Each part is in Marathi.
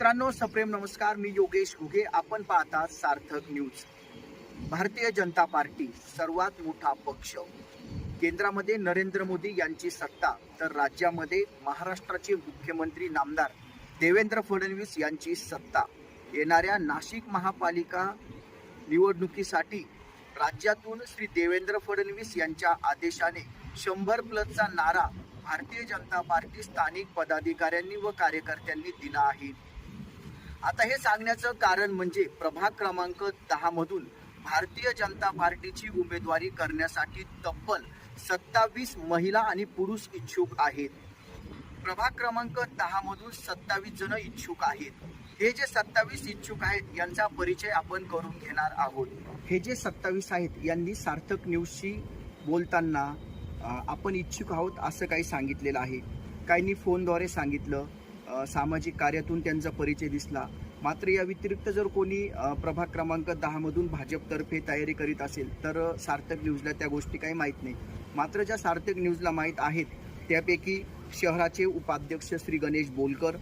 मित्रांनो सप्रेम नमस्कार मी योगेश घुगे. आपण पाहता सार्थक न्यूज. भारतीय जनता पार्टी सर्वात मोठा पक्ष. केंद्रामध्ये नरेंद्र मोदी यांची सत्ता तर राज्यामध्ये महाराष्ट्राचे मुख्यमंत्री नामदार देवेंद्र फडणवीस यांची सत्ता. येणाऱ्या नाशिक महापालिका निवडणुकीसाठी राज्यातून श्री देवेंद्र फडणवीस यांच्या आदेशाने शंभर प्लसचा नारा भारतीय जनता पार्टी स्थानिक पदाधिकाऱ्यांनी व कार्यकर्त्यांनी दिला आहे. आता हे सांगण्याचं कारण म्हणजे प्रभाग क्रमांक दहा मधून भारतीय जनता पार्टीची उमेदवारी करण्यासाठी तब्बल सत्तावीस महिला आणि पुरुष इच्छुक आहेत. प्रभाग क्रमांक दहा मधून सत्तावीस जण इच्छुक आहेत. हे जे सत्तावीस इच्छुक आहेत यांचा परिचय आपण करून घेणार आहोत. हे जे सत्तावीस आहेत यांनी सार्थक न्यूजशी बोलताना आपण इच्छुक आहोत असं काही सांगितलेलं आहे. काहींनी फोनद्वारे सांगितलं सामाजिक कार्यातून त्यांचा परिचय दिसला. मात्र या व्यतिरिक्त जर कोणी प्रभाग क्रमांक दहामधून भाजपतर्फे तयारी करीत असेल तर सार्थक न्यूजला त्या गोष्टी काही माहीत नाही. मात्र ज्या सार्थक न्यूजला माहीत आहेत त्यापैकी शहराचे उपाध्यक्ष श्री गणेश बोलकर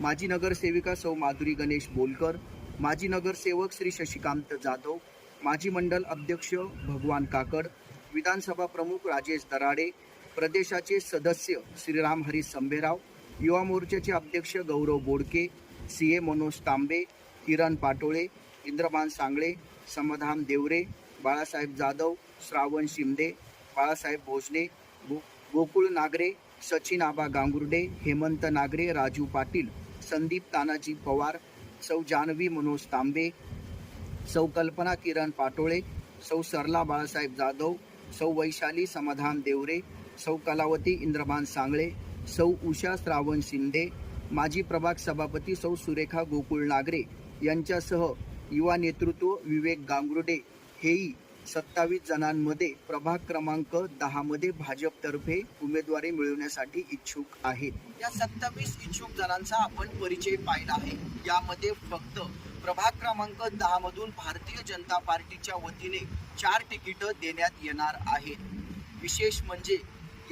माजी नगरसेविका सौ माधुरी गणेश बोलकर माजी नगरसेवक श्री शशिकांत जाधव माजी मंडल अध्यक्ष भगवान काकड विधानसभा प्रमुख राजेश दराडे प्रदेशाचे सदस्य श्रीराम हरी संभेराव युवा मोर्चाचे अध्यक्ष गौरव बोडके सी ए मनोज तांबे किरण पाटोळे इंद्रमान सांगळे समाधान देवरे बाळासाहेब जाधव श्रावण शिंदे बाळासाहेब भोसले गो गोकुळ नागरे सचिन आबा गांगुर्डे हेमंत नागरे राजू पाटील संदीप तानाजी पवार सौ जानवी मनोज तांबे सौ कल्पना किरण पाटोळे सौ सरला बाळासाहेब जाधव सौ वैशाली समाधान देवरे सौ कलावती इंद्रमान सांगळे सौ उषा श्रावण शिंदे माजी प्रभाग सभापती सौ सुरेखा गोकुळ नागरे यांच्यासह युवा नेतृत्व विवेक गांगुर्डे हेही सत्तावीस जणांमध्ये प्रभाग क्रमांक दहामध्ये भाजपतर्फे उमेदवारी मिळवण्यासाठी इच्छुक आहेत. या सत्तावीस इच्छुक जणांचा आपण परिचय पाहिला आहे. यामध्ये फक्त प्रभाग क्रमांक दहामधून भारतीय जनता पार्टीच्या वतीने चार तिकीटं देण्यात येणार आहेत. विशेष म्हणजे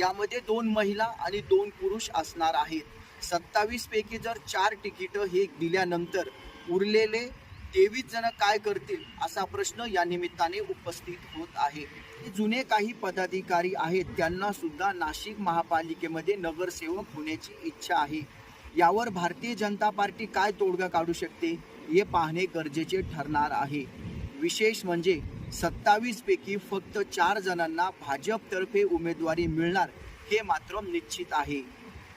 यामध्ये दोन महिला आणि दोन पुरुष असणार आहेत. सत्तावीस पैकी जर चार तिकीटं हे दिल्यानंतर उरलेले तेवीस जण काय करतील असा प्रश्न या निमित्ताने उपस्थित होत आहे. जुने काही पदाधिकारी आहेत त्यांना सुद्धा नाशिक महापालिकेमध्ये नगरसेवक होण्याची इच्छा आहे. यावर भारतीय जनता पार्टी काय तोडगा काढू शकते हे पाहणे गरजेचे ठरणार आहे. विशेष म्हणजे सत्तावीस पैकी फक्त चार जणांना भाजपतर्फे उमेदवारी मिळणार हे मात्र निश्चित आहे.